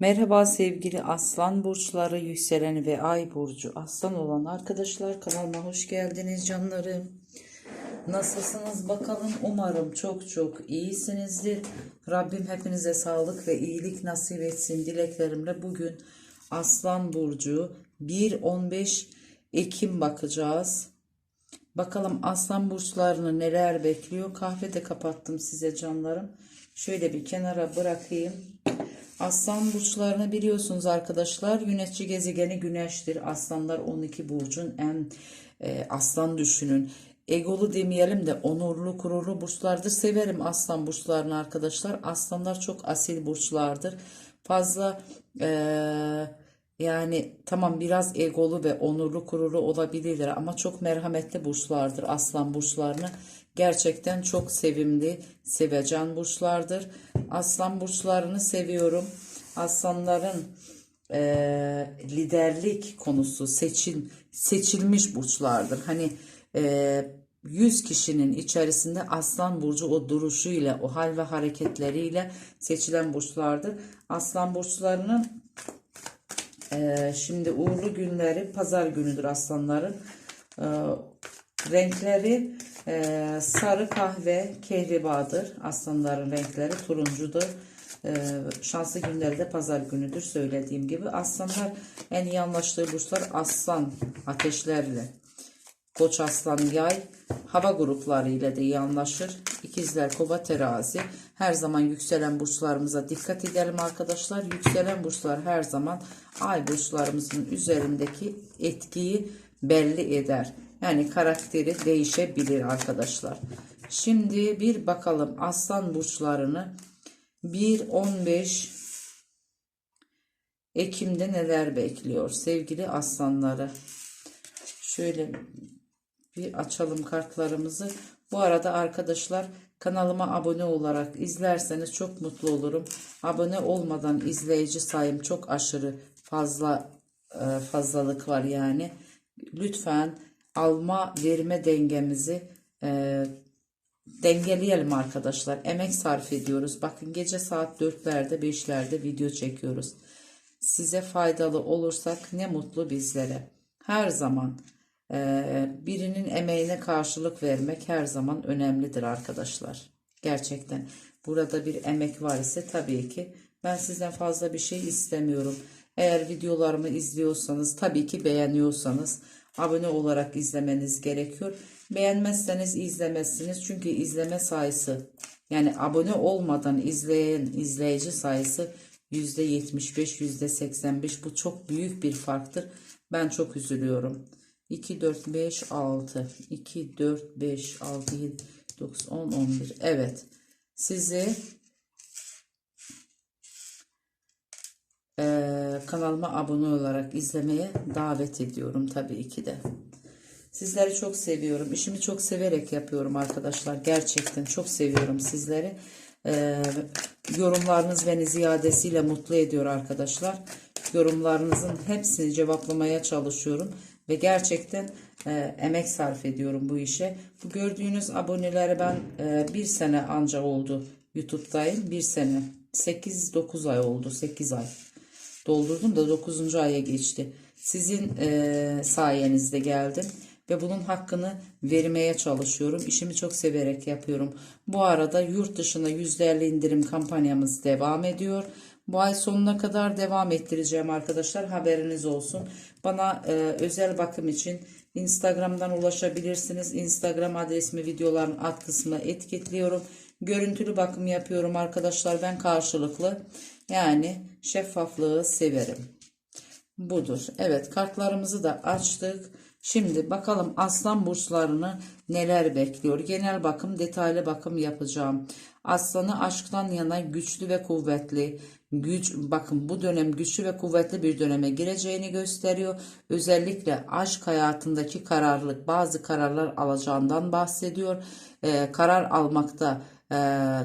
Merhaba sevgili aslan burçları, yükseleni ve ay burcu aslan olan arkadaşlar kanalıma hoş geldiniz canlarım. Nasılsınız bakalım umarım çok çok iyisinizdir. Rabbim hepinize sağlık ve iyilik nasip etsin dileklerimle bugün aslan burcu 1-15 Ekim bakacağız. Bakalım aslan burçlarını neler bekliyor. Kahve de kapattım size canlarım. Şöyle bir kenara bırakayım. Aslan burçlarını biliyorsunuz arkadaşlar. Yönetici gezegeni Güneş'tir. Aslanlar 12 burcun en e, aslan düşünün. Egolu demeyelim de onurlu, gururlu burçlardır. Severim aslan burçlarını arkadaşlar. Aslanlar çok asil burçlardır. Fazla e, yani tamam biraz egolu ve onurlu, gururlu olabilirler ama çok merhametli burçlardır aslan burçlarını. Gerçekten çok sevimli, sevecen burçlardır. Aslan burçlarını seviyorum. Aslanların e, liderlik konusu seçil, seçilmiş burçlardır. Hani e, 100 kişinin içerisinde aslan burcu o duruşuyla, o hal ve hareketleriyle seçilen burçlardır. Aslan burçlarının e, şimdi uğurlu günleri pazar günüdür aslanların. E, renkleri e, sarı kahve kehribadır. Aslanların renkleri turuncudur. E, şanslı günleri de pazar günüdür söylediğim gibi. Aslanlar en iyi anlaştığı burçlar aslan ateşlerle. Koç aslan yay hava grupları ile de iyi anlaşır. İkizler kova terazi her zaman yükselen burçlarımıza dikkat edelim arkadaşlar. Yükselen burçlar her zaman ay burçlarımızın üzerindeki etkiyi belli eder. Yani karakteri değişebilir arkadaşlar. Şimdi bir bakalım aslan burçlarını 1-15 Ekim'de neler bekliyor sevgili aslanları. Şöyle bir açalım kartlarımızı. Bu arada arkadaşlar kanalıma abone olarak izlerseniz çok mutlu olurum. Abone olmadan izleyici sayım çok aşırı fazla e, fazlalık var yani. Lütfen alma verme dengemizi e, dengeleyelim arkadaşlar. Emek sarf ediyoruz. Bakın gece saat 4'lerde 5'lerde video çekiyoruz. Size faydalı olursak ne mutlu bizlere. Her zaman e, birinin emeğine karşılık vermek her zaman önemlidir arkadaşlar. Gerçekten burada bir emek var ise tabii ki ben sizden fazla bir şey istemiyorum. Eğer videolarımı izliyorsanız tabii ki beğeniyorsanız abone olarak izlemeniz gerekiyor. Beğenmezseniz izlemezsiniz. Çünkü izleme sayısı yani abone olmadan izleyen izleyici sayısı %75 %85 bu çok büyük bir farktır. Ben çok üzülüyorum. 2 4 5 6 2 4 5 6 7 9 10 11 evet sizi e, kanalıma abone olarak izlemeye davet ediyorum tabii ki de. Sizleri çok seviyorum. İşimi çok severek yapıyorum arkadaşlar. Gerçekten çok seviyorum sizleri. Ee, yorumlarınız beni ziyadesiyle mutlu ediyor arkadaşlar. Yorumlarınızın hepsini cevaplamaya çalışıyorum. Ve gerçekten e, emek sarf ediyorum bu işe. Bu gördüğünüz abonelere ben e, bir sene anca oldu YouTube'dayım. Bir sene. 8-9 ay oldu. 8 ay. Doldurdum da 9. aya geçti. Sizin e, sayenizde geldim ve bunun hakkını vermeye çalışıyorum. İşimi çok severek yapıyorum. Bu arada yurt dışına %50 indirim kampanyamız devam ediyor. Bu ay sonuna kadar devam ettireceğim arkadaşlar. Haberiniz olsun. Bana e, özel bakım için Instagram'dan ulaşabilirsiniz. Instagram adresimi videoların alt kısmına etiketliyorum. Görüntülü bakım yapıyorum arkadaşlar. Ben karşılıklı yani şeffaflığı severim. Budur. Evet kartlarımızı da açtık. Şimdi bakalım aslan burçlarını neler bekliyor. Genel bakım, detaylı bakım yapacağım. Aslanı aşktan yana güçlü ve kuvvetli. Güç bakın bu dönem güçlü ve kuvvetli bir döneme gireceğini gösteriyor. Özellikle aşk hayatındaki kararlılık, bazı kararlar alacağından bahsediyor. Ee, karar almakta e,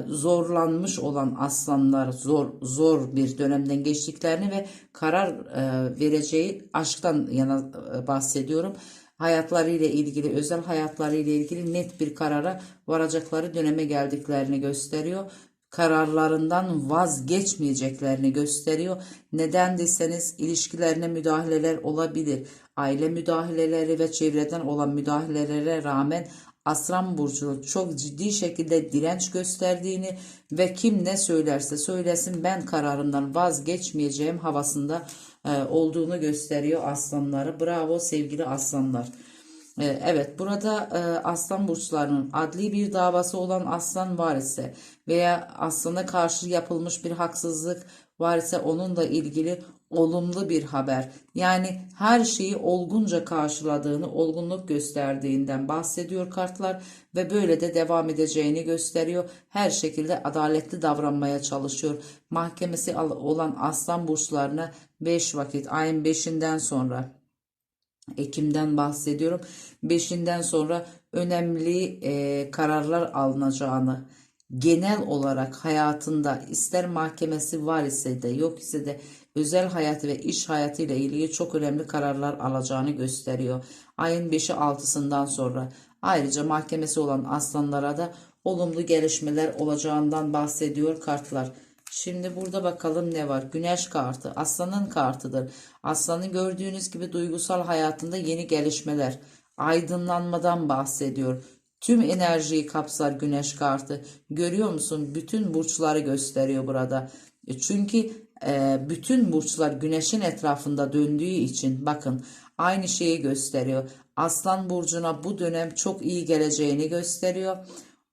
zorlanmış olan aslanlar zor zor bir dönemden geçtiklerini ve karar e, vereceği aşktan yana e, bahsediyorum. Hayatları ile ilgili, özel hayatları ile ilgili net bir karara varacakları döneme geldiklerini gösteriyor. kararlarından vazgeçmeyeceklerini gösteriyor. Neden deseniz ilişkilerine müdahaleler olabilir. Aile müdahaleleri ve çevreden olan müdahalelere rağmen Aslan Burcu'nun çok ciddi şekilde direnç gösterdiğini ve kim ne söylerse söylesin ben kararımdan vazgeçmeyeceğim havasında e, olduğunu gösteriyor aslanları. Bravo sevgili aslanlar. E, Evet burada e, aslan burçlarının adli bir davası olan aslan var ise veya aslana karşı yapılmış bir haksızlık var ise onunla ilgili olumlu bir haber. Yani her şeyi olgunca karşıladığını, olgunluk gösterdiğinden bahsediyor kartlar ve böyle de devam edeceğini gösteriyor. Her şekilde adaletli davranmaya çalışıyor. Mahkemesi olan aslan burçlarına 5 vakit ayın 5'inden sonra Ekim'den bahsediyorum. Beşinden sonra önemli e, kararlar alınacağını, genel olarak hayatında ister mahkemesi var ise de yok ise de özel hayatı ve iş hayatı ile ilgili çok önemli kararlar alacağını gösteriyor. Ayın 5'i 6'sından sonra ayrıca mahkemesi olan aslanlara da olumlu gelişmeler olacağından bahsediyor kartlar. Şimdi burada bakalım ne var? Güneş kartı. Aslanın kartıdır. Aslanın gördüğünüz gibi duygusal hayatında yeni gelişmeler, aydınlanmadan bahsediyor. Tüm enerjiyi kapsar güneş kartı. Görüyor musun? Bütün burçları gösteriyor burada. E, Çünkü e, bütün burçlar güneşin etrafında döndüğü için bakın aynı şeyi gösteriyor. Aslan burcuna bu dönem çok iyi geleceğini gösteriyor.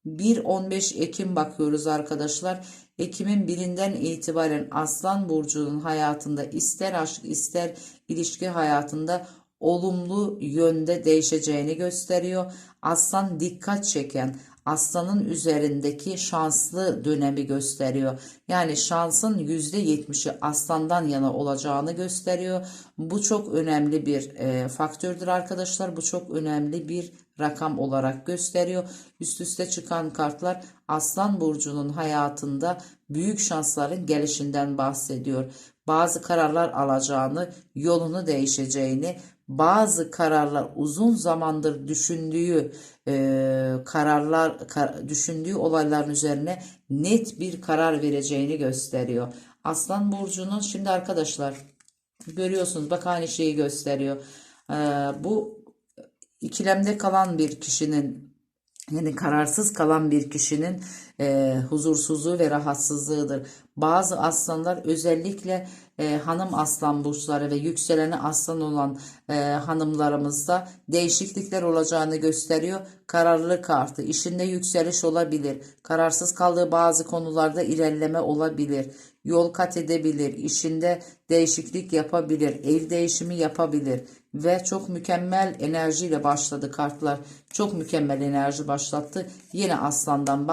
1-15 Ekim bakıyoruz arkadaşlar. Ekim'in birinden itibaren Aslan Burcu'nun hayatında ister aşk ister ilişki hayatında olumlu yönde değişeceğini gösteriyor. Aslan dikkat çeken, aslanın üzerindeki şanslı dönemi gösteriyor. Yani şansın %70'i aslandan yana olacağını gösteriyor. Bu çok önemli bir e, faktördür arkadaşlar. Bu çok önemli bir rakam olarak gösteriyor. Üst üste çıkan kartlar Aslan Burcu'nun hayatında büyük şansların gelişinden bahsediyor. Bazı kararlar alacağını, yolunu değişeceğini, bazı kararlar uzun zamandır düşündüğü e, kararlar kar- düşündüğü olayların üzerine net bir karar vereceğini gösteriyor. Aslan burcunun şimdi arkadaşlar görüyorsunuz bak aynı şeyi gösteriyor. E, bu ikilemde kalan bir kişinin yani kararsız kalan bir kişinin e, huzursuzluğu ve rahatsızlığıdır. Bazı aslanlar özellikle e, hanım aslan burçları ve yükseleni aslan olan e, hanımlarımızda değişiklikler olacağını gösteriyor. Kararlı kartı işinde yükseliş olabilir. Kararsız kaldığı bazı konularda ilerleme olabilir. Yol kat edebilir. işinde değişiklik yapabilir. Ev değişimi yapabilir. Ve çok mükemmel enerjiyle başladı kartlar. Çok mükemmel enerji başlattı. Yine aslandan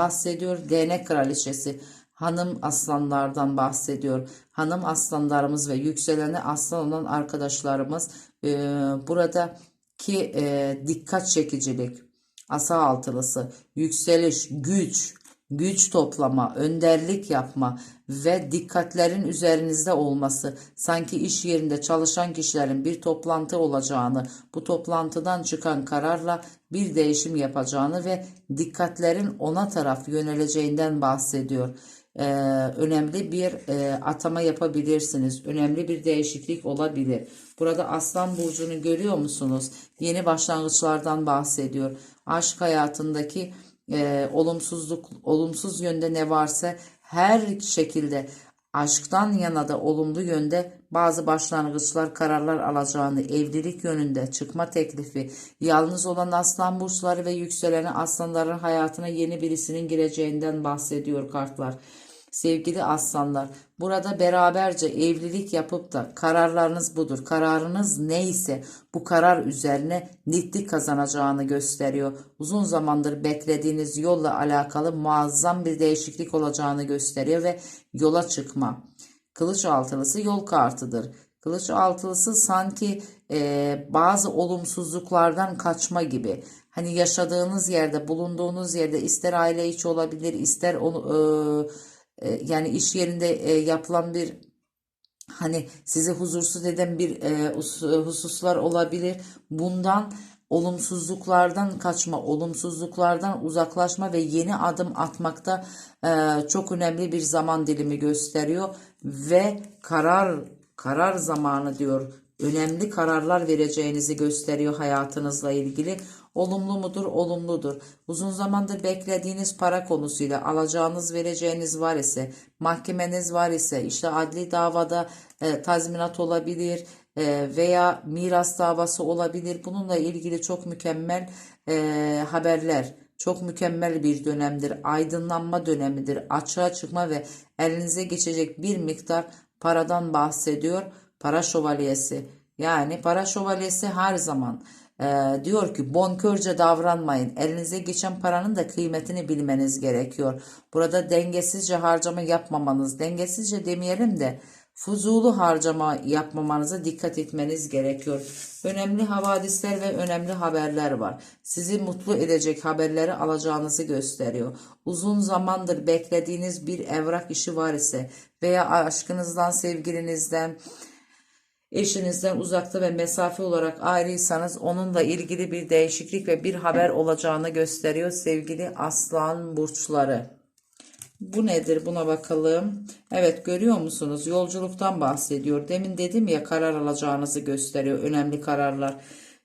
bahsediyor. Değnek kraliçesi hanım aslanlardan bahsediyor. Hanım aslanlarımız ve yükseleni aslan olan arkadaşlarımız e, buradaki e, dikkat çekicilik, asa altılısı, yükseliş, güç, güç toplama, önderlik yapma ve dikkatlerin üzerinizde olması, sanki iş yerinde çalışan kişilerin bir toplantı olacağını, bu toplantıdan çıkan kararla bir değişim yapacağını ve dikkatlerin ona taraf yöneleceğinden bahsediyor. Ee, önemli bir e, atama yapabilirsiniz. Önemli bir değişiklik olabilir. Burada Aslan Burcu'nu görüyor musunuz? Yeni başlangıçlardan bahsediyor. Aşk hayatındaki e, olumsuzluk, olumsuz yönde ne varsa her şekilde aşktan yana da olumlu yönde bazı başlangıçlar, kararlar alacağını, evlilik yönünde çıkma teklifi, yalnız olan aslan burçları ve yükseleni aslanların hayatına yeni birisinin gireceğinden bahsediyor kartlar. Sevgili aslanlar, burada beraberce evlilik yapıp da kararlarınız budur. Kararınız neyse bu karar üzerine netlik kazanacağını gösteriyor. Uzun zamandır beklediğiniz yolla alakalı muazzam bir değişiklik olacağını gösteriyor ve yola çıkma. Kılıç altılısı yol kartıdır. Kılıç altılısı sanki e, bazı olumsuzluklardan kaçma gibi. Hani yaşadığınız yerde, bulunduğunuz yerde ister aile içi olabilir, ister onu e, yani iş yerinde yapılan bir hani sizi huzursuz eden bir hus- hususlar olabilir. Bundan olumsuzluklardan kaçma, olumsuzluklardan uzaklaşma ve yeni adım atmakta çok önemli bir zaman dilimi gösteriyor ve karar karar zamanı diyor. Önemli kararlar vereceğinizi gösteriyor hayatınızla ilgili. Olumlu mudur? Olumludur. Uzun zamandır beklediğiniz para konusuyla alacağınız vereceğiniz var ise, mahkemeniz var ise, işte adli davada e, tazminat olabilir e, veya miras davası olabilir. Bununla ilgili çok mükemmel e, haberler, çok mükemmel bir dönemdir. Aydınlanma dönemidir. Açığa çıkma ve elinize geçecek bir miktar paradan bahsediyor. Para şövalyesi. Yani para şövalyesi her zaman ee, diyor ki bonkörce davranmayın. Elinize geçen paranın da kıymetini bilmeniz gerekiyor. Burada dengesizce harcama yapmamanız, dengesizce demeyelim de fuzulu harcama yapmamanıza dikkat etmeniz gerekiyor. Önemli havadisler ve önemli haberler var. Sizi mutlu edecek haberleri alacağınızı gösteriyor. Uzun zamandır beklediğiniz bir evrak işi var ise veya aşkınızdan, sevgilinizden, Eşinizden uzakta ve mesafe olarak ayrıysanız onunla ilgili bir değişiklik ve bir haber olacağını gösteriyor sevgili aslan burçları. Bu nedir buna bakalım. Evet görüyor musunuz yolculuktan bahsediyor. Demin dedim ya karar alacağınızı gösteriyor önemli kararlar.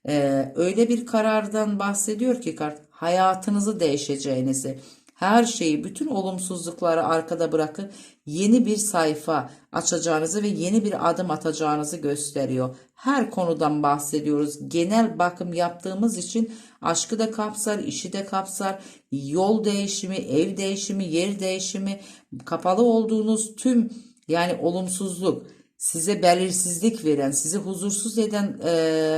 Ee, öyle bir karardan bahsediyor ki kart hayatınızı değişeceğinizi her şeyi, bütün olumsuzlukları arkada bırakıp yeni bir sayfa açacağınızı ve yeni bir adım atacağınızı gösteriyor. Her konudan bahsediyoruz. Genel bakım yaptığımız için aşkı da kapsar, işi de kapsar, yol değişimi, ev değişimi, yer değişimi, kapalı olduğunuz tüm yani olumsuzluk size belirsizlik veren, sizi huzursuz eden, e,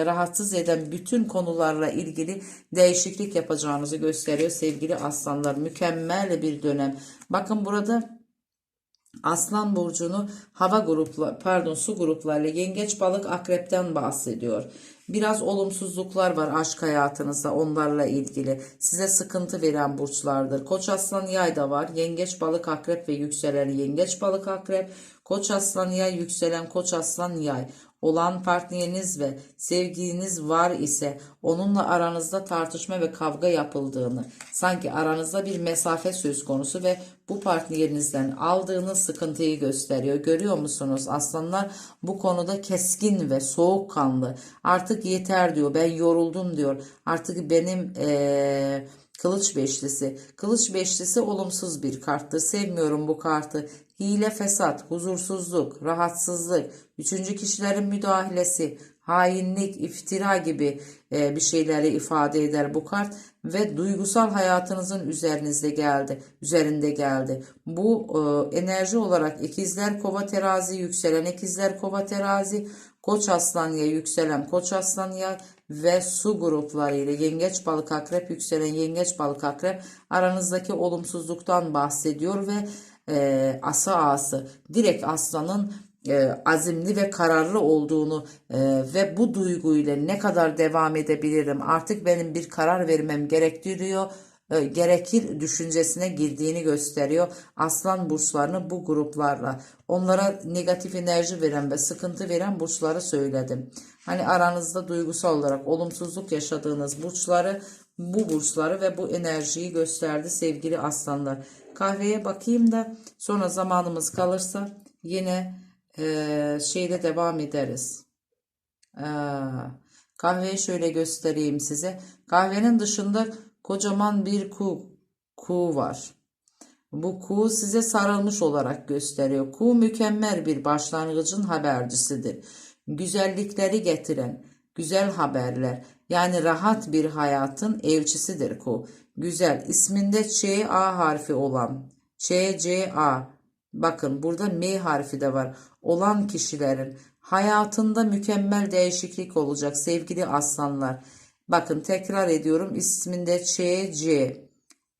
rahatsız eden bütün konularla ilgili değişiklik yapacağınızı gösteriyor sevgili aslanlar. Mükemmel bir dönem. Bakın burada Aslan burcunu hava grupla pardon su gruplarıyla yengeç balık akrepten bahsediyor. Biraz olumsuzluklar var aşk hayatınızda onlarla ilgili. Size sıkıntı veren burçlardır. Koç aslan yay da var. Yengeç balık akrep ve yükselen yengeç balık akrep. Koç aslan yay yükselen koç aslan yay olan partneriniz ve sevgiliniz var ise onunla aranızda tartışma ve kavga yapıldığını, sanki aranızda bir mesafe söz konusu ve bu partnerinizden aldığınız sıkıntıyı gösteriyor. Görüyor musunuz? Aslanlar bu konuda keskin ve soğukkanlı. Artık yeter diyor. Ben yoruldum diyor. Artık benim eee Kılıç beşlisi. Kılıç beşlisi olumsuz bir karttır. Sevmiyorum bu kartı. Hile, fesat, huzursuzluk, rahatsızlık, üçüncü kişilerin müdahalesi, hainlik, iftira gibi e, bir şeyleri ifade eder bu kart ve duygusal hayatınızın üzerinizde geldi, üzerinde geldi. Bu e, enerji olarak ikizler kova terazi, yükselen ikizler kova terazi, koç aslan ya yükselen koç aslan ya ve su grupları ile yengeç balık akrep yükselen yengeç balık akrep aranızdaki olumsuzluktan bahsediyor ve e, asa ağası direkt aslanın e, azimli ve kararlı olduğunu e, ve bu duyguyla ne kadar devam edebilirim artık benim bir karar vermem gerektiriyor e, gerekir düşüncesine girdiğini gösteriyor. Aslan burçlarını bu gruplarla onlara negatif enerji veren ve sıkıntı veren burçları söyledim. Hani aranızda duygusal olarak olumsuzluk yaşadığınız burçları bu burçları ve bu enerjiyi gösterdi sevgili aslanlar. Kahveye bakayım da sonra zamanımız kalırsa yine e, şeyde devam ederiz. E, kahveyi şöyle göstereyim size. Kahvenin dışında kocaman bir ku, ku var. Bu ku size sarılmış olarak gösteriyor. Ku mükemmel bir başlangıcın habercisidir. Güzellikleri getiren, güzel haberler, yani rahat bir hayatın elçisidir ku. Güzel. İsminde Ç, A harfi olan. Ç, C, A. Bakın burada M harfi de var. Olan kişilerin hayatında mükemmel değişiklik olacak sevgili aslanlar. Bakın tekrar ediyorum isminde Ç, C.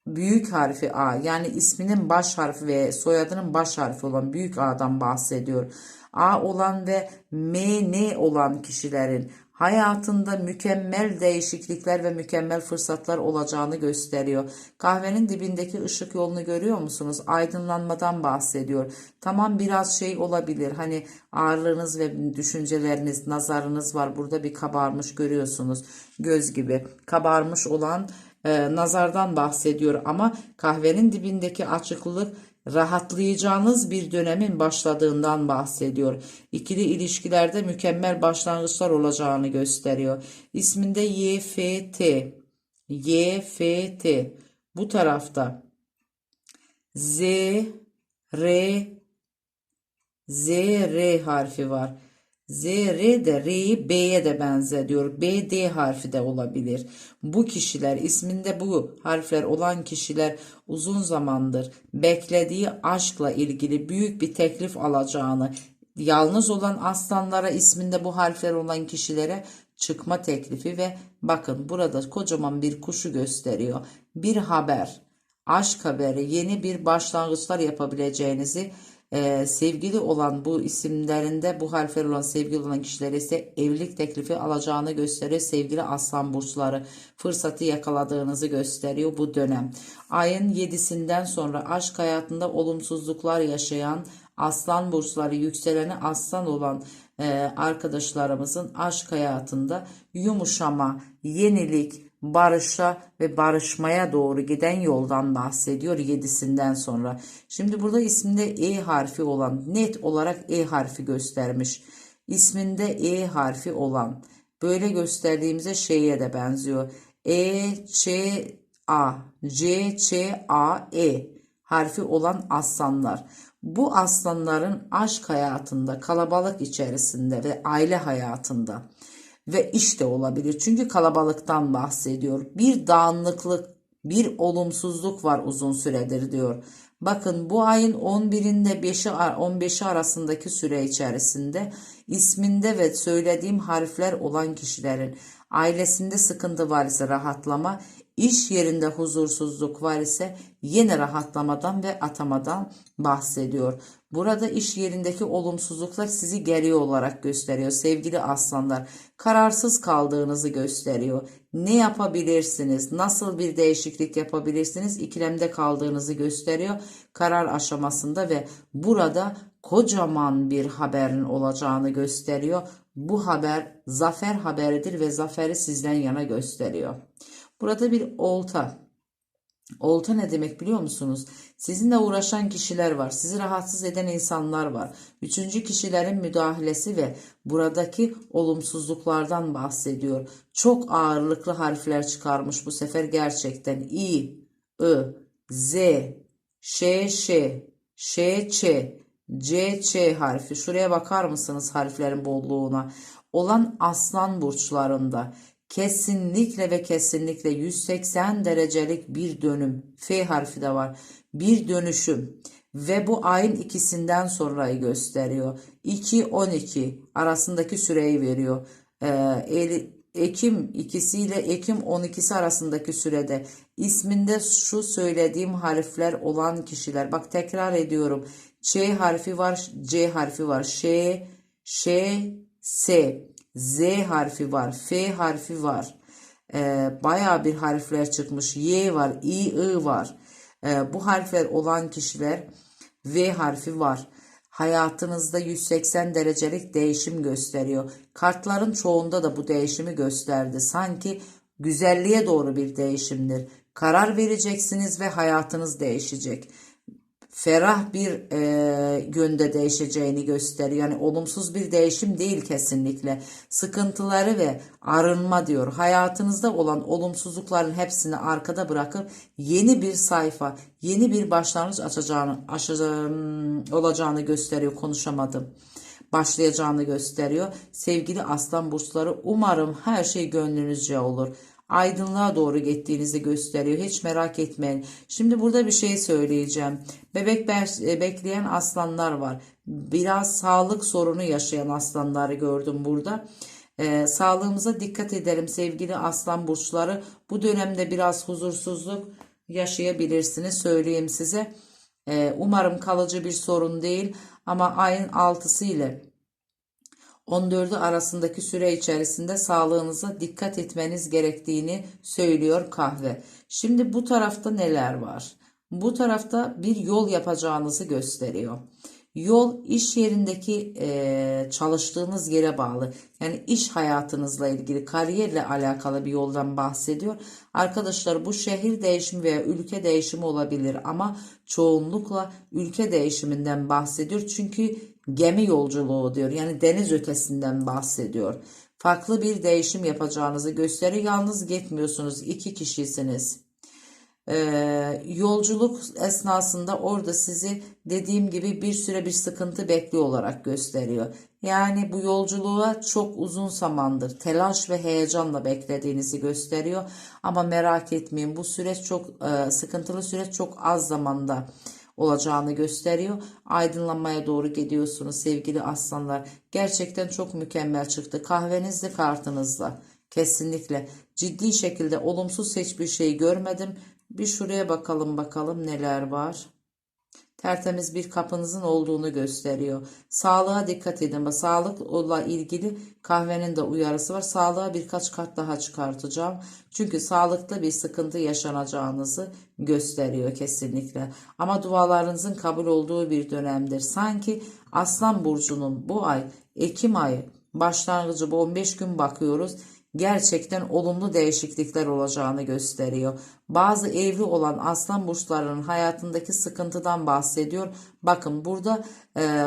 büyük harfi A yani isminin baş harfi ve soyadının baş harfi olan büyük A'dan bahsediyor. A olan ve MN olan kişilerin hayatında mükemmel değişiklikler ve mükemmel fırsatlar olacağını gösteriyor. Kahvenin dibindeki ışık yolunu görüyor musunuz? Aydınlanmadan bahsediyor. Tamam biraz şey olabilir. Hani ağırlığınız ve düşünceleriniz, nazarınız var. Burada bir kabarmış görüyorsunuz. Göz gibi. Kabarmış olan e, nazardan bahsediyor ama kahvenin dibindeki açıklık rahatlayacağınız bir dönemin başladığından bahsediyor. İkili ilişkilerde mükemmel başlangıçlar olacağını gösteriyor. İsminde YFT, YFT bu tarafta Z, R, Z, R harfi var. Z, R de R'yi B'ye de benzetiyor. B, D harfi de olabilir. Bu kişiler isminde bu harfler olan kişiler uzun zamandır beklediği aşkla ilgili büyük bir teklif alacağını, yalnız olan aslanlara isminde bu harfler olan kişilere çıkma teklifi ve bakın burada kocaman bir kuşu gösteriyor. Bir haber, aşk haberi, yeni bir başlangıçlar yapabileceğinizi ee, sevgili olan bu isimlerinde bu harfler olan sevgili olan kişilere ise evlilik teklifi alacağını gösteriyor. Sevgili aslan burçları fırsatı yakaladığınızı gösteriyor bu dönem. Ayın 7'sinden sonra aşk hayatında olumsuzluklar yaşayan aslan burçları yükseleni aslan olan e, arkadaşlarımızın aşk hayatında yumuşama, yenilik, barışa ve barışmaya doğru giden yoldan bahsediyor yedisinden sonra. Şimdi burada isminde E harfi olan net olarak E harfi göstermiş. İsminde E harfi olan böyle gösterdiğimizde şeye de benziyor. E, Ç, A, C, Ç, A, E harfi olan aslanlar. Bu aslanların aşk hayatında, kalabalık içerisinde ve aile hayatında ve iş de olabilir. Çünkü kalabalıktan bahsediyor. Bir dağınıklık, bir olumsuzluk var uzun süredir diyor. Bakın bu ayın 11'inde 5'i 15'i arasındaki süre içerisinde isminde ve söylediğim harfler olan kişilerin ailesinde sıkıntı var ise rahatlama, iş yerinde huzursuzluk var ise yeni rahatlamadan ve atamadan bahsediyor. Burada iş yerindeki olumsuzluklar sizi geriye olarak gösteriyor sevgili aslanlar. Kararsız kaldığınızı gösteriyor. Ne yapabilirsiniz? Nasıl bir değişiklik yapabilirsiniz? İkilemde kaldığınızı gösteriyor. Karar aşamasında ve burada kocaman bir haberin olacağını gösteriyor. Bu haber zafer haberidir ve zaferi sizden yana gösteriyor. Burada bir olta Olta ne demek biliyor musunuz? Sizinle uğraşan kişiler var. Sizi rahatsız eden insanlar var. Üçüncü kişilerin müdahalesi ve buradaki olumsuzluklardan bahsediyor. Çok ağırlıklı harfler çıkarmış bu sefer gerçekten. İ, I, Z, Ş, Ş, Ş, Ç, C, Ç harfi. Şuraya bakar mısınız harflerin bolluğuna? Olan aslan burçlarında kesinlikle ve kesinlikle 180 derecelik bir dönüm. F harfi de var. Bir dönüşüm ve bu ayın ikisinden sonrayı gösteriyor. 2-12 arasındaki süreyi veriyor. Ee, Ekim ikisiyle Ekim 12'si arasındaki sürede isminde şu söylediğim harfler olan kişiler. Bak tekrar ediyorum. Ç harfi var, C harfi var. Ş, Ş, S. Z harfi var, F harfi var. Ee, Baya bir harfler çıkmış. Y var, İ, I var. Ee, bu harfler olan kişiler V harfi var. Hayatınızda 180 derecelik değişim gösteriyor. Kartların çoğunda da bu değişimi gösterdi. Sanki güzelliğe doğru bir değişimdir. Karar vereceksiniz ve hayatınız değişecek ferah bir e, yönde değişeceğini gösteriyor. Yani olumsuz bir değişim değil kesinlikle. Sıkıntıları ve arınma diyor. Hayatınızda olan olumsuzlukların hepsini arkada bırakıp yeni bir sayfa, yeni bir başlangıç açacağını, açacağını olacağını gösteriyor. Konuşamadım başlayacağını gösteriyor. Sevgili aslan burçları umarım her şey gönlünüzce olur aydınlığa doğru gittiğinizi gösteriyor. Hiç merak etmeyin. Şimdi burada bir şey söyleyeceğim. Bebek e, bekleyen aslanlar var. Biraz sağlık sorunu yaşayan aslanları gördüm burada. Ee, sağlığımıza dikkat edelim sevgili aslan burçları. Bu dönemde biraz huzursuzluk yaşayabilirsiniz söyleyeyim size. Ee, umarım kalıcı bir sorun değil ama ayın 6'sı ile 14'ü arasındaki süre içerisinde sağlığınıza dikkat etmeniz gerektiğini söylüyor kahve. Şimdi bu tarafta neler var? Bu tarafta bir yol yapacağınızı gösteriyor. Yol iş yerindeki e, çalıştığınız yere bağlı. Yani iş hayatınızla ilgili, kariyerle alakalı bir yoldan bahsediyor. Arkadaşlar bu şehir değişimi veya ülke değişimi olabilir ama çoğunlukla ülke değişiminden bahsediyor. Çünkü gemi yolculuğu diyor. Yani deniz ötesinden bahsediyor. Farklı bir değişim yapacağınızı gösteriyor. Yalnız gitmiyorsunuz. iki kişisiniz. Ee, yolculuk esnasında orada sizi dediğim gibi bir süre bir sıkıntı bekliyor olarak gösteriyor. Yani bu yolculuğa çok uzun zamandır telaş ve heyecanla beklediğinizi gösteriyor. Ama merak etmeyin bu süreç çok e, sıkıntılı süreç çok az zamanda olacağını gösteriyor. Aydınlanmaya doğru gidiyorsunuz sevgili aslanlar. Gerçekten çok mükemmel çıktı. Kahvenizli kartınızla. Kesinlikle ciddi şekilde olumsuz hiçbir şey görmedim. Bir şuraya bakalım bakalım neler var. Tertemiz bir kapınızın olduğunu gösteriyor. Sağlığa dikkat edin. Sağlıkla ilgili kahvenin de uyarısı var. Sağlığa birkaç kart daha çıkartacağım. Çünkü sağlıkta bir sıkıntı yaşanacağınızı gösteriyor kesinlikle. Ama dualarınızın kabul olduğu bir dönemdir. Sanki Aslan Burcu'nun bu ay Ekim ayı başlangıcı bu 15 gün bakıyoruz gerçekten olumlu değişiklikler olacağını gösteriyor. Bazı evli olan aslan burçlarının hayatındaki sıkıntıdan bahsediyor. Bakın burada e,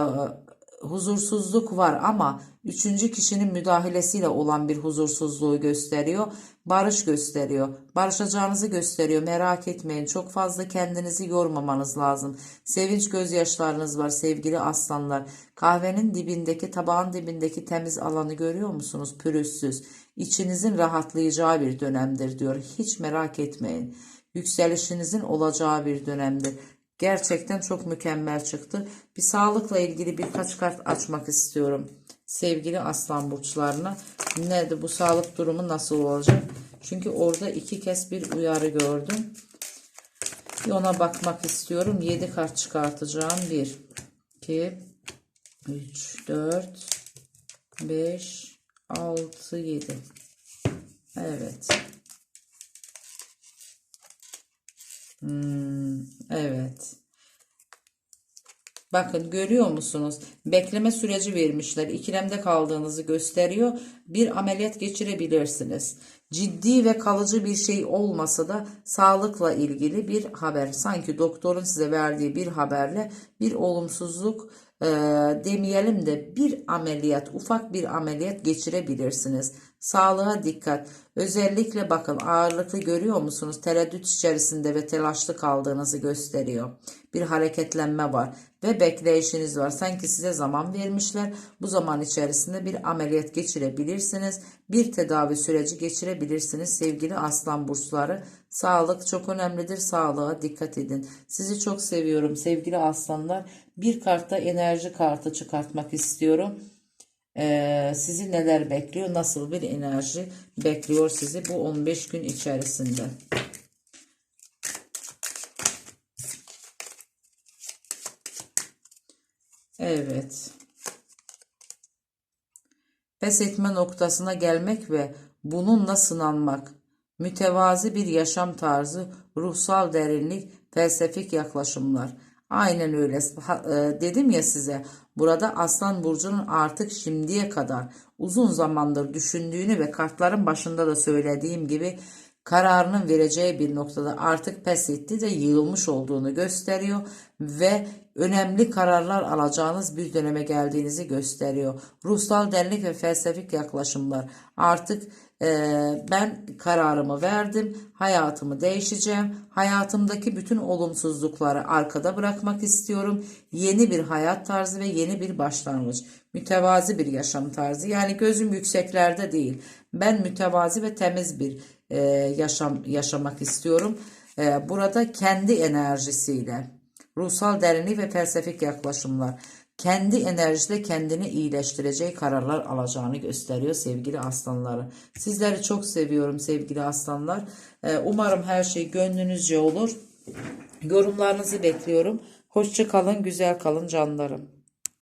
huzursuzluk var ama üçüncü kişinin müdahalesiyle olan bir huzursuzluğu gösteriyor. Barış gösteriyor. Barışacağınızı gösteriyor. Merak etmeyin. Çok fazla kendinizi yormamanız lazım. Sevinç gözyaşlarınız var sevgili aslanlar. Kahvenin dibindeki tabağın dibindeki temiz alanı görüyor musunuz? Pürüzsüz. İçinizin rahatlayacağı bir dönemdir diyor. Hiç merak etmeyin. Yükselişinizin olacağı bir dönemdir. Gerçekten çok mükemmel çıktı. Bir sağlıkla ilgili birkaç kart açmak istiyorum. Sevgili aslan burçlarına. Nerede bu sağlık durumu nasıl olacak? Çünkü orada iki kez bir uyarı gördüm. Bir ona bakmak istiyorum. 7 kart çıkartacağım. 1, 2, 3, 4, 5, 6, 7. Evet. Hmm, evet. Bakın görüyor musunuz? Bekleme süreci vermişler. İkilemde kaldığınızı gösteriyor. Bir ameliyat geçirebilirsiniz. Ciddi ve kalıcı bir şey olmasa da sağlıkla ilgili bir haber. Sanki doktorun size verdiği bir haberle bir olumsuzluk e, demeyelim de bir ameliyat, ufak bir ameliyat geçirebilirsiniz. Sağlığa dikkat. Özellikle bakın ağırlıklı görüyor musunuz? Tereddüt içerisinde ve telaşlı kaldığınızı gösteriyor. Bir hareketlenme var ve bekleyişiniz var. Sanki size zaman vermişler. Bu zaman içerisinde bir ameliyat geçirebilirsiniz. Bir tedavi süreci geçirebilirsiniz sevgili aslan burçları. Sağlık çok önemlidir. Sağlığa dikkat edin. Sizi çok seviyorum sevgili aslanlar. Bir kartta enerji kartı çıkartmak istiyorum. Ee, sizi neler bekliyor? Nasıl bir enerji bekliyor sizi bu 15 gün içerisinde? Evet. Pes etme noktasına gelmek ve bununla sınanmak. Mütevazi bir yaşam tarzı, ruhsal derinlik, felsefik yaklaşımlar. Aynen öyle. E, dedim ya size burada Aslan Burcu'nun artık şimdiye kadar uzun zamandır düşündüğünü ve kartların başında da söylediğim gibi kararının vereceği bir noktada artık pes etti de yığılmış olduğunu gösteriyor ve önemli kararlar alacağınız bir döneme geldiğinizi gösteriyor. Ruhsal derinlik ve felsefik yaklaşımlar artık ee, ben kararımı verdim. Hayatımı değişeceğim. Hayatımdaki bütün olumsuzlukları arkada bırakmak istiyorum. Yeni bir hayat tarzı ve yeni bir başlangıç. Mütevazi bir yaşam tarzı. Yani gözüm yükseklerde değil. Ben mütevazi ve temiz bir e, yaşam yaşamak istiyorum. E, burada kendi enerjisiyle ruhsal derinliği ve felsefik yaklaşımlar kendi enerjide kendini iyileştireceği kararlar alacağını gösteriyor sevgili aslanları. Sizleri çok seviyorum sevgili aslanlar. Ee, umarım her şey gönlünüzce olur. Yorumlarınızı bekliyorum. Hoşça kalın, güzel kalın canlarım.